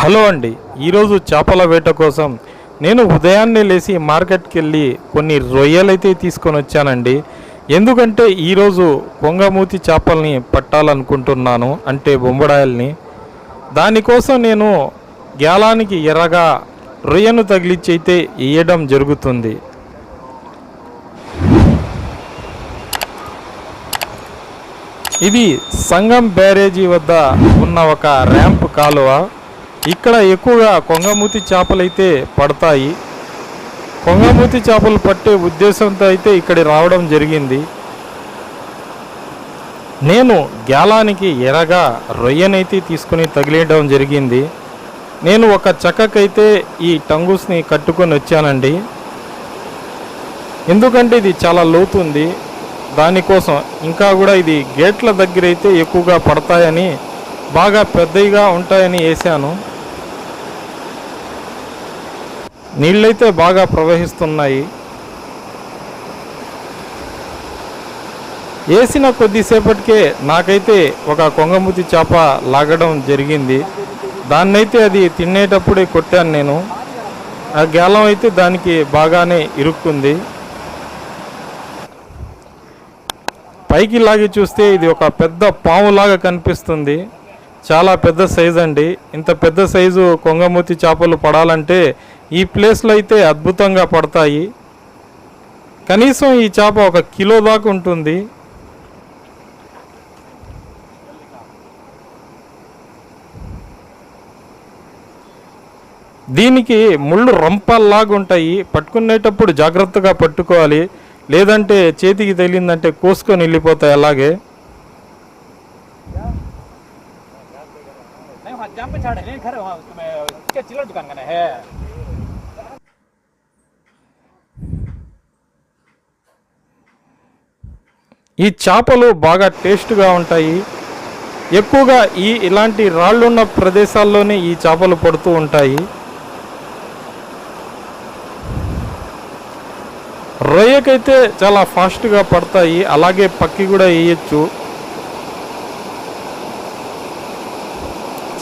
Hello అండి. ఈరోజు చేపల వేట కోసం నేను ఉదయాన్నే లేచి మార్కెట్కి వెళ్ళి కొన్ని రొయ్యలైతే తీసుకొని వచ్చానండి. ఎందుకంటే ఈరోజు కొంగమూతి చేపల్ని పట్టాలనుకుంటున్నాను అంటే బొంబడాయల్ని దానికోసం నేను గ్యాలానికి ఎర్రగా రొయ్యను తగిలించి అయితే వేయడం జరుగుతుంది. ఇది సంగం బ్యారేజీ వద్ద ఉన్న ఒక ర్యాంప్ కాలువ. ఇక్కడ ఎక్కువగా కొంగమూతి అయితే పడతాయి. కొంగమూతి చేపలు పట్టే ఉద్దేశంతో అయితే ఇక్కడ రావడం జరిగింది. నేను గ్యాలానికి ఎరగా రొయ్యనైతే తీసుకుని తగిలేయడం జరిగింది. నేను ఒక చక్కకైతే ఈ టంగుస్ని కట్టుకొని వచ్చానండి. ఎందుకంటే ఇది చాలా లోతుంది. దానికోసం ఇంకా కూడా ఇది గేట్ల దగ్గర అయితే ఎక్కువగా పడతాయని బాగా పెద్దవిగా ఉంటాయని వేసాను నీళ్ళైతే బాగా ప్రవహిస్తున్నాయి. వేసిన కొద్దిసేపటికే నాకైతే ఒక కొంగముతి చేప లాగడం జరిగింది. దాన్నైతే అది తినేటప్పుడే కొట్టాను నేను. ఆ గేలం అయితే దానికి బాగానే ఇరుక్కుంది. పైకి లాగి చూస్తే ఇది ఒక పెద్ద పాములాగా కనిపిస్తుంది. చాలా పెద్ద సైజు అండి ఇంత పెద్ద సైజు కొంగమూతి చేపలు పడాలంటే ఈ ప్లేస్లో అయితే అద్భుతంగా పడతాయి. కనీసం ఈ చేప ఒక కిలో దాకా ఉంటుంది. దీనికి ముళ్ళు రంపల్లాగా ఉంటాయి. పట్టుకునేటప్పుడు జాగ్రత్తగా పట్టుకోవాలి. లేదంటే చేతికి తగిలిందంటే కోసుకొని వెళ్ళిపోతాయి అలాగే. ఈ చేపలు బాగా టేస్ట్గా ఉంటాయి. ఎక్కువగా ఈ ఇలాంటి రాళ్ళున్న ప్రదేశాల్లోనే ఈ చేపలు పడుతూ ఉంటాయి. రొయ్యకైతే చాలా ఫాస్ట్గా పడతాయి. అలాగే పక్కి కూడా వేయచ్చు.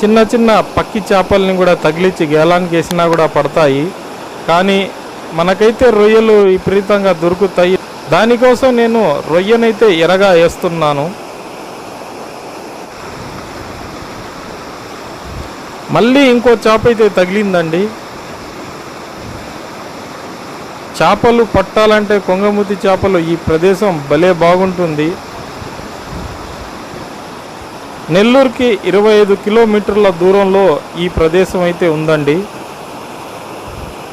చిన్న చిన్న పక్కి చేపల్ని కూడా తగిలించి గేలానికి వేసినా కూడా పడతాయి. కానీ మనకైతే రొయ్యలు విపరీతంగా దొరుకుతాయి. దానికోసం నేను రొయ్యనైతే ఎరగా వేస్తున్నాను. మళ్ళీ ఇంకో చేప అయితే తగిలిందండి. చేపలు పట్టాలంటే కొంగమూతి చేపలు ఈ ప్రదేశం భలే బాగుంటుంది. నెల్లూరుకి ఇరవై ఐదు కిలోమీటర్ల దూరంలో ఈ ప్రదేశం అయితే ఉందండి.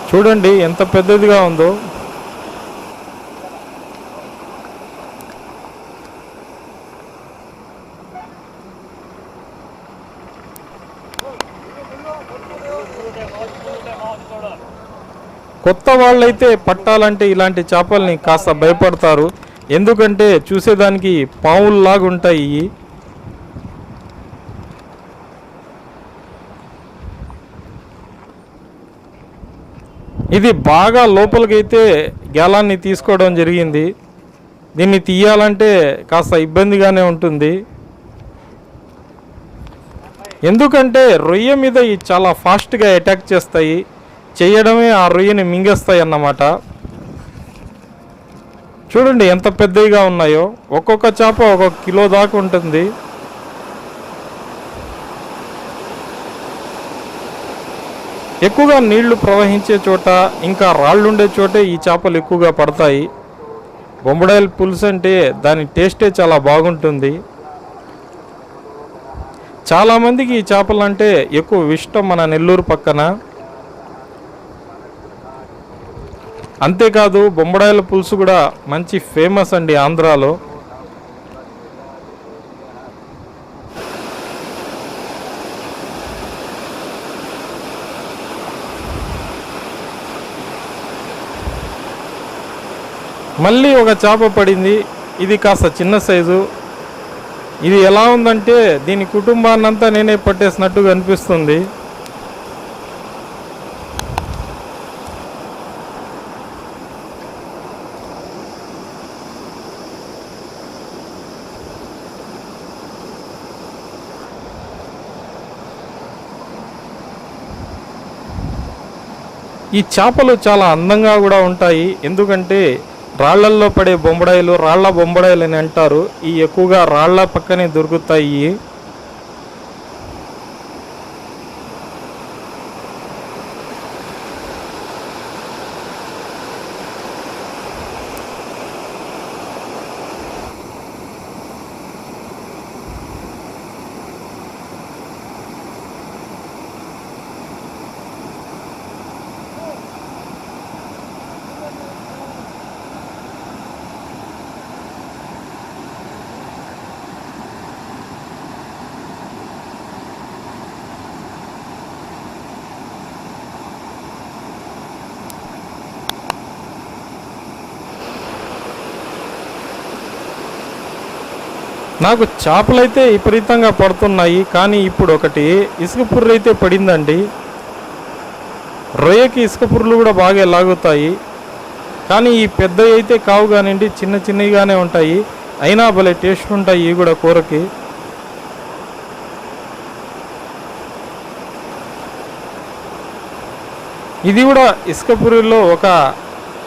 చూడండి ఎంత పెద్దదిగా ఉందో. కొత్త వాళ్ళైతే పట్టాలంటే ఇలాంటి చేపల్ని కాస్త భయపడతారు. ఎందుకంటే చూసేదానికి పావుల్లాగా ఉంటాయి ఇది బాగా లోపలికైతే గేలాన్ని తీసుకోవడం జరిగింది. దీన్ని తీయాలంటే కాస్త ఇబ్బందిగానే ఉంటుంది. ఎందుకంటే రొయ్య మీద ఇవి చాలా ఫాస్ట్గా అటాక్ చేస్తాయి. చేయడమే ఆ రొయ్యని మింగేస్తాయి అన్నమాట. చూడండి ఎంత పెద్దవిగా ఉన్నాయో. ఒక్కొక్క చేప ఒక్కొక్క కిలో దాకా ఉంటుంది. ఎక్కువగా నీళ్ళు ప్రవహించే చోట ఇంకా రాళ్ళుండే చోటే ఈ చేపలు ఎక్కువగా పడతాయి. బొంబడాయిల పులుసు అంటే దాని టేస్టే చాలా బాగుంటుంది. చాలామందికి ఈ చేపలు అంటే ఎక్కువ ఇష్టం మన నెల్లూరు పక్కన. అంతేకాదు బొమ్మడాయల పులుసు కూడా మంచి ఫేమస్ అండి ఆంధ్రాలో. మళ్ళీ ఒక చేప పడింది. ఇది కాస్త చిన్న సైజు. ఇది ఎలా ఉందంటే దీని కుటుంబాన్నంతా నేనే పట్టేసినట్టుగా అనిపిస్తుంది. ఈ చేపలు చాలా అందంగా కూడా ఉంటాయి. ఎందుకంటే రాళ్ళల్లో పడే బొంబడాయిలు రాళ్ళ బొంబడాయిలు అని అంటారు. ఈ ఎక్కువగా రాళ్ళ పక్కనే దొరుకుతాయి. నాకు చేపలైతే విపరీతంగా పడుతున్నాయి కానీ ఇప్పుడు ఒకటి ఇసుక పుర్రు అయితే పడిందండి. రొయ్యకి ఇసుక పుర్రులు కూడా బాగా లాగుతాయి కానీ ఈ పెద్దవి అయితే కావు కానివ్వండి చిన్న చిన్నవిగానే ఉంటాయి. అయినా భలే టేస్ట్ ఉంటాయి ఇవి కూడా కూరకి. ఇది కూడా ఇసుక పురిలో ఒక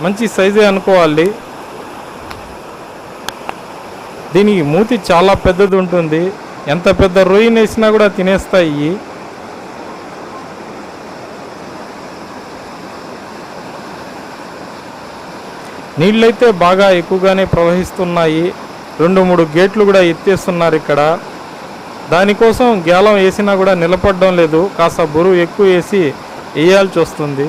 మంచి సైజే అనుకోవాలి. దీనికి మూతి చాలా పెద్దది ఉంటుంది. ఎంత పెద్ద రొయ్యను వేసినా కూడా తినేస్తాయి నీళ్ళైతే బాగా ఎక్కువగానే ప్రవహిస్తున్నాయి. రెండు మూడు గేట్లు కూడా ఎత్తేస్తున్నారు ఇక్కడ. దానికోసం గేలం వేసినా కూడా నిలబడడం లేదు. కాస్త బరువు ఎక్కువ వేసి వేయాల్సి వస్తుంది.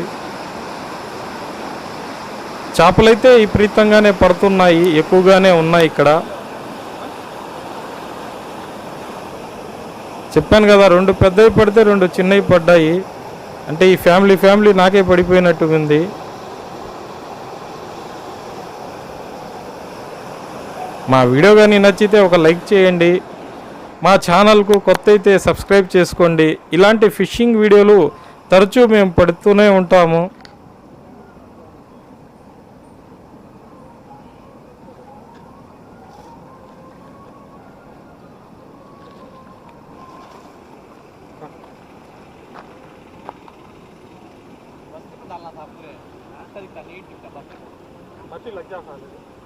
చేపలైతే విపరీతంగానే పడుతున్నాయి. ఎక్కువగానే ఉన్నాయి ఇక్కడ. చెప్పాను కదా రెండు పెద్దవి పడితే రెండు చిన్నవి పడ్డాయి. అంటే ఈ ఫ్యామిలీ ఫ్యామిలీ నాకే పడిపోయినట్టు ఉంది. మా వీడియో కానీ నచ్చితే ఒక లైక్ చేయండి. మా ఛానల్కు కొత్త అయితే సబ్స్క్రైబ్ చేసుకోండి. ఇలాంటి ఫిషింగ్ వీడియోలు తరచూ మేము పడుతూనే ఉంటాము. इसका रेट इसका बजट बच्चे लग जाता है